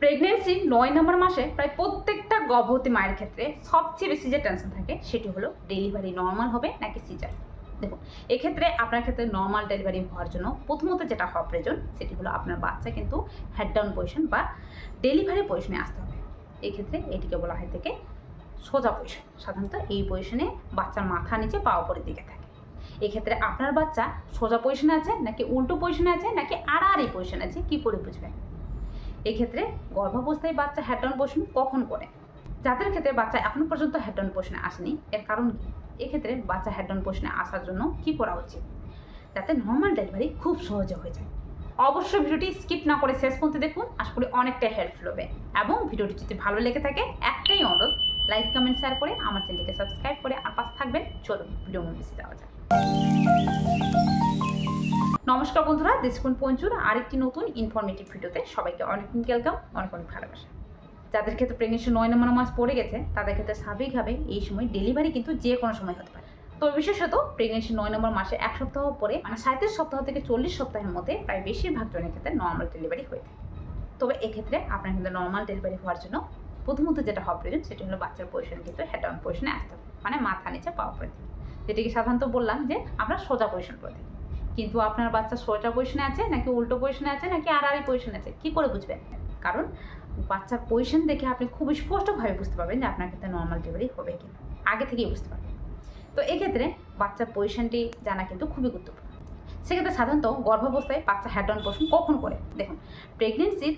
প্রেগনেন্সির নয় নম্বর মাসে প্রায় প্রত্যেকটা গর্ভবতী মায়ের ক্ষেত্রে সবচেয়ে বেশি যে টেনশন থাকে সেটি হলো ডেলিভারি নর্মাল হবে নাকি সিজার দেখুন, এক্ষেত্রে আপনার ক্ষেত্রে নর্মাল ডেলিভারি হওয়ার জন্য প্রথমত যেটা হওয়া প্রয়োজন সেটি হলো আপনার বাচ্চা কিন্তু হেড ডাউন পজিশন বা ডেলিভারি পজিশনে আসতে হবে। এক্ষেত্রে এটিকে বলা হয় থেকে সোজা পজিশন সাধারণত এই পজিশনে বাচ্চার মাথা নিচে পা উপরের দিকে থাকে। এক্ষেত্রে আপনার বাচ্চা সোজা পজিশনে আছে নাকি উল্টো পজিশনে আছে নাকি আড়াআড়ি পজিশনে আছে, কী করে বুঝবেন? এক্ষেত্রে গর্ভাবস্থায় বাচ্চা ডাউন পোষণ কখন করে? যাদের ক্ষেত্রে বাচ্চা এখনও পর্যন্ত ডাউন পোষণে আসেনি, এর কারণ কি? এক্ষেত্রে বাচ্চা ডাউন পোষণে আসার জন্য কি করা উচিত? যাতে নর্মাল ডেলিভারি খুব সহজে হয়ে যায়। অবশ্যই ভিডিওটি স্কিপ না করে শেষ পর্যন্ত দেখুন, আশা করি অনেকটাই হেল্পফুল হবে। এবং ভিডিওটি যদি ভালো লেগে থাকে, একটাই অনুরোধ লাইক কমেন্ট শেয়ার করে আমার চ্যানেলটিকে সাবস্ক্রাইব করে আর পাশে থাকবেন। চলুন ভিডিও মধ্যে যাওয়া যায় নমস্কার বন্ধুরা, দেশকুন পঞ্চুর আরেকটি নতুন ইনফরমেটিভ ভিডিওতে সবাইকে অনেক ওয়েলকাম অনেক অনেক ভালোবাসা। যাদের ক্ষেত্রে প্রেগনেন্সি নয় নম্বর মাস পড়ে গেছে, তাদের ক্ষেত্রে স্বাভাবিকভাবে এই সময় ডেলিভারি কিন্তু যে কোনো সময় হতে পারে। তো বিশেষত প্রেগনেন্সি নয় নম্বর মাসে এক সপ্তাহ পরে মানে সাঁত্রিশ সপ্তাহ থেকে চল্লিশ সপ্তাহের মধ্যে প্রায় বেশিরভাগ জনের ক্ষেত্রে নর্মাল ডেলিভারি হয়ে থাকে। তবে এক্ষেত্রে আপনার কিন্তু নর্মাল ডেলিভারি হওয়ার জন্য প্রথমত যেটা হওয়া প্রয়োজন, সেটা হলো বাচ্চার পজিশন কিন্তু হেড পজিশনে আসতে হবে মানে মাথা নিচে পাওয়া পড়ে যেটিকে সাধারণত বললাম যে আমরা সোজা পজিশন দিই কিন্তু আপনার বাচ্চা সোজা পজিশনে আছে, নাকি উল্টো পজিশনে আছে, নাকি আড়াআড়ি পজিশনে আছে? কি করে বুঝবেন? কারণ বাচ্চার পজিশন দেখে আপনি খুব স্পষ্টভাবে বুঝতে পারবেন যে আপনার ক্ষেত্রে নর্মাল ডেলিভারি হবে কিনা আগে থেকেই বুঝতে পারবেন। তো এক্ষেত্রে বাচ্চার পজিশনটি জানা কিন্তু খুবই গুরুত্বপূর্ণ। সেক্ষেত্রে সাধারণত গর্ভাবস্থায় বাচ্চা হ্যাড ডাউন পোষণ কখন করে দেখুন প্রেগনেন্সির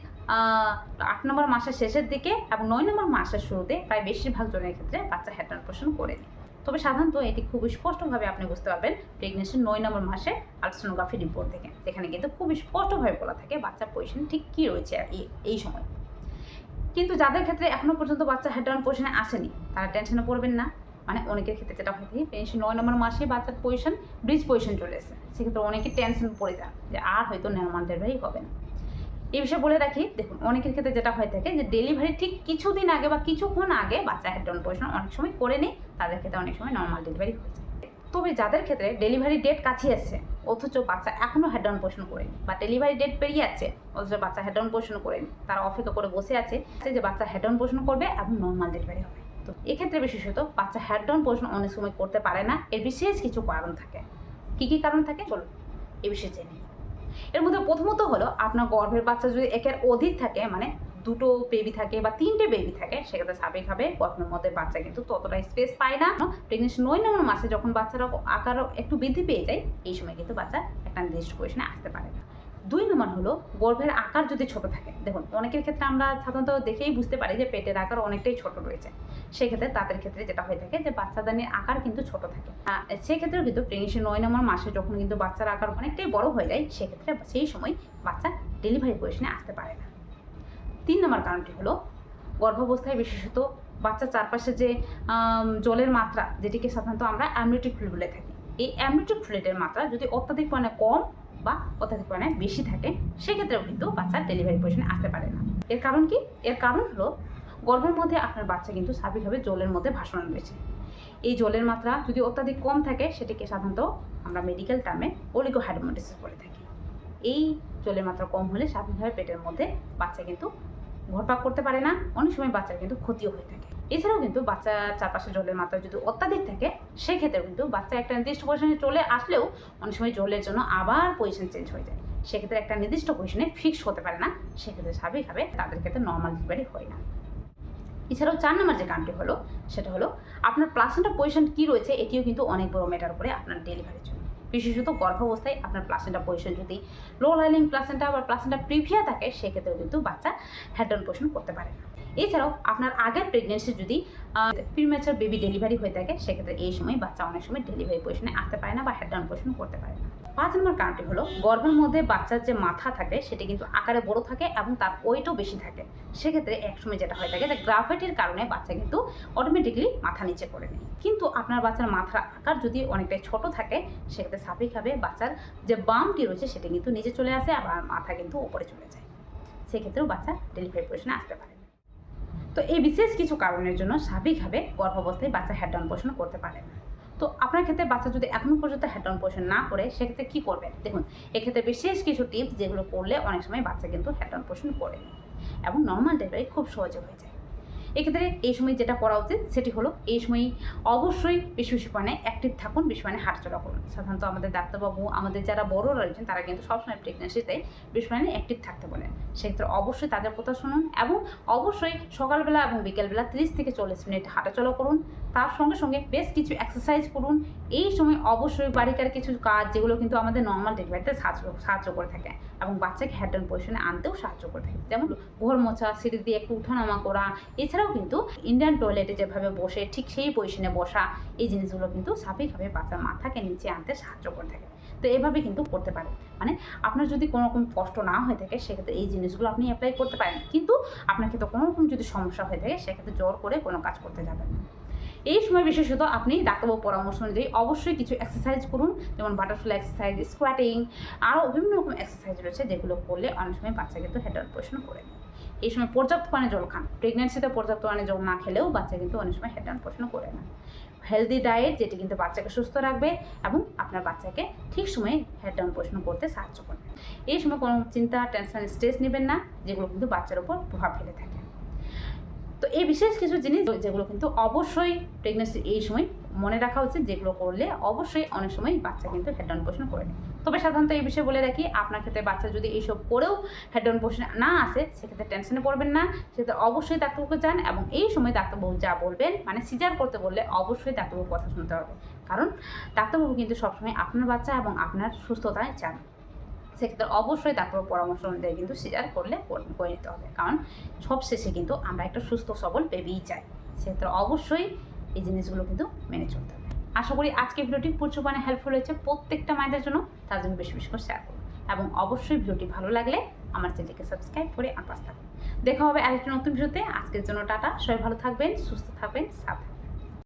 আট নম্বর মাসের শেষের দিকে এবং নয় নম্বর মাসের শুরুতে প্রায় বেশিরভাগ জনের ক্ষেত্রে বাচ্চা হ্যাড ডাউন পোষণ করে তবে সাধারণত এটি খুব স্পষ্টভাবে আপনি বুঝতে পারবেন প্রেগনেন্সির নয় নম্বর মাসে আলট্রাসোনোগ্রাফি রিপোর্ট থেকে যেখানে কিন্তু খুব স্পষ্টভাবে বলা থাকে বাচ্চার পজিশন ঠিক কী রয়েছে এই- সময়। কিন্তু যাদের ক্ষেত্রে এখনও পর্যন্ত বাচ্চা হেড ডাউন পজিশনে আসেনি, তারা টেনশনে পড়বেন না। মানে অনেকের ক্ষেত্রে যেটা হয়ে থাকে পেনশন নয় নম্বর মাসে বাচ্চার পজিশন ব্রিজ পজিশন চলে এসেছে। সেক্ষেত্রে অনেকে টেনশন পড়ে যান যে আর হয়তো নর্মাল ডেলিভারি হবে না। এই বিষয়ে বলে রাখি, দেখুন, অনেকের ক্ষেত্রে যেটা হয়ে থাকে যে ডেলিভারি ঠিক কিছুদিন আগে বা কিছুক্ষণ আগে বাচ্চা হেড ডাউন অনেক সময় করে নেই, তাদের ক্ষেত্রে অনেক সময় নর্মাল ডেলিভারি হয়ে তবে যাদের ক্ষেত্রে ডেলিভারি ডেট কাছে আসছে অথচ বাচ্চা এখনও হেড ডাউন পোষণ করেনি বা ডেলিভারি ডেট পেরিয়ে যাচ্ছে, অথচ বাচ্চা হেড ডাউন পোষণ করেনি, তারা অপেক্ষা করে বসে আছে যে বাচ্চা হেড পোষণ করবে এবং নর্মাল ডেলিভারি হবে। তো এক্ষেত্রে বিশেষত বাচ্চা হেড পোষণ অনেক সময় করতে পারে না, এর বিশেষ কিছু কারণ থাকে। কী কী কারণ থাকে? চলুন, এ বিষয়ে জেনে। এর মধ্যে প্রথমত হলো আপনার গর্ভের বাচ্চা যদি একের অধিক থাকে মানে দুটো বেবি থাকে বা তিনটে বেবি থাকে, সেক্ষেত্রে স্বাভাবিকভাবে গর্ভের মধ্যে বাচ্চা কিন্তু ততটা স্পেস পায় না। প্রেগনেন্সি নয় নম্বর মাসে যখন বাচ্চারা আকার একটু বৃদ্ধি পেয়ে যায়, এই সময় কিন্তু বাচ্চা একটা নির্দিষ্ট পজিশনে আসতে পারে। না দুই নম্বর হলো গর্ভের আকার যদি ছোট থাকে, দেখুন অনেকের ক্ষেত্রে আমরা সাধারণত দেখেই বুঝতে পারি যে পেটের আকার অনেকটাই ছোট রয়েছে। সেক্ষেত্রে তাদের ক্ষেত্রে যেটা হয়ে থাকে যে বাচ্চাদানির আকার কিন্তু ছোট থাকে। সেক্ষেত্রেও কিন্তু প্রেগনেন্সি নয় নম্বর মাসে যখন কিন্তু বাচ্চার আকার অনেকটাই বড় হয়ে যায়, সেক্ষেত্রে সেই সময় বাচ্চা ডেলিভারি পজিশনে আসতে পারে না। তিন নম্বর কারণটি হলো গর্ভাবস্থায় বিশেষত বাচ্চার চারপাশে যে জলের মাত্রা, যেটিকে সাধারণত আমরা অ্যামনিটিক ফ্লুইড বলে থাকি। এই অ্যামনিটিক ফ্লুইডের মাত্রা যদি অত্যাধিক পরিমাণে কম বা অত্যাধিক পরিমাণে বেশি থাকে, সেক্ষেত্রেও কিন্তু বাচ্চার ডেলিভারি পজিশনে আসতে পারে না। এর কারণ কি? এর কারণ হলো গর্ভের মধ্যে আপনার বাচ্চা কিন্তু স্বাভাবিকভাবে জলের মধ্যে ভাসমান রয়েছে। এই জলের মাত্রা যদি অত্যাধিক কম থাকে, সেটিকে সাধারণত আমরা মেডিকেল টার্মে অলিগোহাইড্রোমোডিসিস বলে থাকি। এই জলের মাত্রা কম হলে স্বাভাবিকভাবে পেটের মধ্যে বাচ্চা কিন্তু ঘরপাক করতে পারে না, অনেক সময় বাচ্চার কিন্তু ক্ষতিও হয়ে থাকে। এছাড়াও কিন্তু বাচ্চার চারপাশে জলের মাত্রা যদি অত্যাধিক থাকে, সেক্ষেত্রেও কিন্তু বাচ্চা একটা নির্দিষ্ট পজিশনে চলে আসলেও অনেক সময় জলের জন্য আবার পজিশন চেঞ্জ হয়ে যায়। সেক্ষেত্রে একটা নির্দিষ্ট পজিশনে ফিক্স হতে পারে না, সেক্ষেত্রে স্বাভাবিকভাবে তাদের ক্ষেত্রে নর্মাল ডেলিভারি হয় না। এছাড়াও চার নম্বর যে কারণটি হলো, সেটা হলো আপনার প্লাসেন্টার পজিশন কী রয়েছে এটিও কিন্তু অনেক বড় ম্যাটার করে আপনার ডেলিভারির জন্য। বিশেষত গর্ভাবস্থায় আপনার প্লাসেন্টা পজিশন যদি লো লাইলিং প্লাসেন্টা বা প্লাসেন্টা প্রিভিয়া থাকে, সেক্ষেত্রেও কিন্তু বাচ্চা হ্যাডন পোষণ করতে পারে না। এছাড়াও আপনার আগের প্রেগনেন্সি যদি প্রিমেচার বেবি ডেলিভারি হয়ে থাকে, সেক্ষেত্রে এই সময় বাচ্চা অনেক সময় ডেলিভারি পজিশনে আসতে পারে না বা হেড ডাউন পোষণ করতে পারে না। পাঁচ নম্বর কারণটি হলো, গর্ভের মধ্যে বাচ্চার যে মাথা থাকে, সেটি কিন্তু আকারে বড় থাকে এবং তার ওয়েটও বেশি থাকে। সেক্ষেত্রে একসময় যেটা হয়ে থাকে, যে গ্রাভিটির কারণে বাচ্চা কিন্তু অটোমেটিকলি মাথা নিচে করে নেয়। কিন্তু আপনার বাচ্চার মাথার আকার যদি অনেকটাই ছোট থাকে, সেক্ষেত্রে স্বাভাবিকভাবে বাচ্চার যে বামটি রয়েছে, সেটি কিন্তু নিচে চলে আসে, আবার মাথা কিন্তু উপরে চলে যায়। সেক্ষেত্রেও বাচ্চা ডেলিভারি পজিশনে আসতে পারে। তো এই বিশেষ কিছু কারণের জন্য স্বাভাবিকভাবে গর্ভাবস্থায় বাচ্চা হেড ডাউন পোষণ করতে পারে না। তো আপনার ক্ষেত্রে বাচ্চা যদি এখনও পর্যন্ত হেড ডাউন পোষণ না করে, সেক্ষেত্রে কী করবেন? দেখুন, এক্ষেত্রে বিশেষ কিছু টিপস যেগুলো করলে অনেক সময় বাচ্চা কিন্তু হেড ডাউন পোষণ করে এবং নর্মাল ডেলিভারি খুব সহজে হয়ে যায়। এক্ষেত্রে এই সময় যেটা করা উচিত, সেটি হলো এই সময় অবশ্যই বেশি বেশি পরিমাণে অ্যাক্টিভ থাকুন বেশি পরিমাণে হাঁটাচলা করুন। সাধারণত আমাদের ডাক্তারবাবু, আমাদের যারা বড় রয়েছেন, তারা কিন্তু সবসময় প্রেগনেন্সিতে বেশি পরিমাণে অ্যাক্টিভ থাকতে বলেন। সেক্ষেত্রে অবশ্যই তাদের কথা শুনুন এবং অবশ্যই সকালবেলা এবং বিকেলবেলা তিরিশ থেকে চল্লিশ মিনিট হাঁটাচলা করুন। তার সঙ্গে সঙ্গে বেশ কিছু এক্সারসাইজ করুন। এই সময় অবশ্যই বাড়িকার কিছু কাজ, যেগুলো কিন্তু আমাদের নর্মাল ডেলিভারিতে সাহায্য সাহায্য করে থাকে এবং বাচ্চাকে অ্যান্ড পজিশনে আনতেও সাহায্য করে থাকে। যেমন ঘর মোছা, সিঁড়ি দিয়ে একটু উঠানামা করা, এছাড়াও কিন্তু ইন্ডিয়ান টয়লেটে যেভাবে বসে, ঠিক সেই পজিশনে বসা, এই জিনিসগুলো কিন্তু স্বাভাবিকভাবে বাচ্চার মাথাকে নিচে আনতে সাহায্য করে থাকে। তো এভাবে কিন্তু করতে পারে মানে আপনার যদি কোনো রকম কষ্ট না হয়ে থাকে, সেক্ষেত্রে এই জিনিসগুলো আপনি অ্যাপ্লাই করতে পারেন। কিন্তু আপনার ক্ষেত্রে কোনো রকম যদি সমস্যা হয়ে থাকে, সেক্ষেত্রে জোর করে কোনো কাজ করতে যাবেন না। এই সময় বিশেষত আপনি ডাক্তারবাবু পরামর্শ অনুযায়ী অবশ্যই কিছু এক্সারসাইজ করুন। যেমন বাটারফ্লাই এক্সারসাইজ স্কোয়াটিং আরও বিভিন্ন রকম এক্সারসাইজ রয়েছে যেগুলো করলে অনেক সময় বাচ্চা কিন্তু হেড পজিশন করে নেয় এই সময় পর্যাপ্ত পানি জল খান। প্রেগনেন্সিতে পর্যাপ্ত পানি জল না খেলেও বাচ্চা কিন্তু অনেক সময় হেড পজিশন করে না। হেলদি ডায়েট যেটি কিন্তু বাচ্চাকে সুস্থ রাখবে এবং আপনার বাচ্চাকে ঠিক সময়ে হেড ডাউন পজিশন করতে সাহায্য করবে। এই সময় কোনো চিন্তা টেনশন স্ট্রেস নেবেন না, যেগুলো কিন্তু বাচ্চার উপর প্রভাব ফেলে থাকে। তো এই বিশেষ কিছু জিনিস যেগুলো কিন্তু অবশ্যই প্রেগনেন্সির এই সময় মনে রাখা উচিত, যেগুলো করলে অবশ্যই অনেক সময় বাচ্চা কিন্তু হেড ডাউন পোষণ করে তবে সাধারণত এই বিষয়ে বলে রাখি, আপনার ক্ষেত্রে বাচ্চা যদি এইসব করেও হেড ডাউন পোষণ না আসে, সেক্ষেত্রে টেনশনে পড়বেন না। সেক্ষেত্রে অবশ্যই ডাক্তারবাবুকে যান এবং এই সময় ডাক্তারবাবু যা বলবেন মানে সিজার করতে বললে অবশ্যই ডাক্তারবাবুর কথা শুনতে হবে। কারণ ডাক্তারবাবু কিন্তু সবসময় আপনার বাচ্চা এবং আপনার সুস্থতায় চান। সেক্ষেত্রে অবশ্যই ডাক্তার পরামর্শ অনুযায়ী কিন্তু সিজার করলে করে নিতে হবে। কারণ সব শেষে কিন্তু আমরা একটা সুস্থ সবল বেবিই চাই। সেক্ষেত্রে অবশ্যই এই জিনিসগুলো কিন্তু মেনে চলতে হবে। আশা করি আজকে ভিডিওটি প্রচুর মানে হেল্পফুল হয়েছে। প্রত্যেকটা মায়েদের জন্য তার জন্য বেশি বেশি করে শেয়ার করুন। এবং অবশ্যই ভিডিওটি ভালো লাগলে আমার চ্যানেলটিকে সাবস্ক্রাইব করে আমার থাকুন। দেখা হবে আরেকটি নতুন ভিডিওতে। আজকের জন্য টাটা। সবাই ভালো থাকবেন, সুস্থ থাকবেন সাথে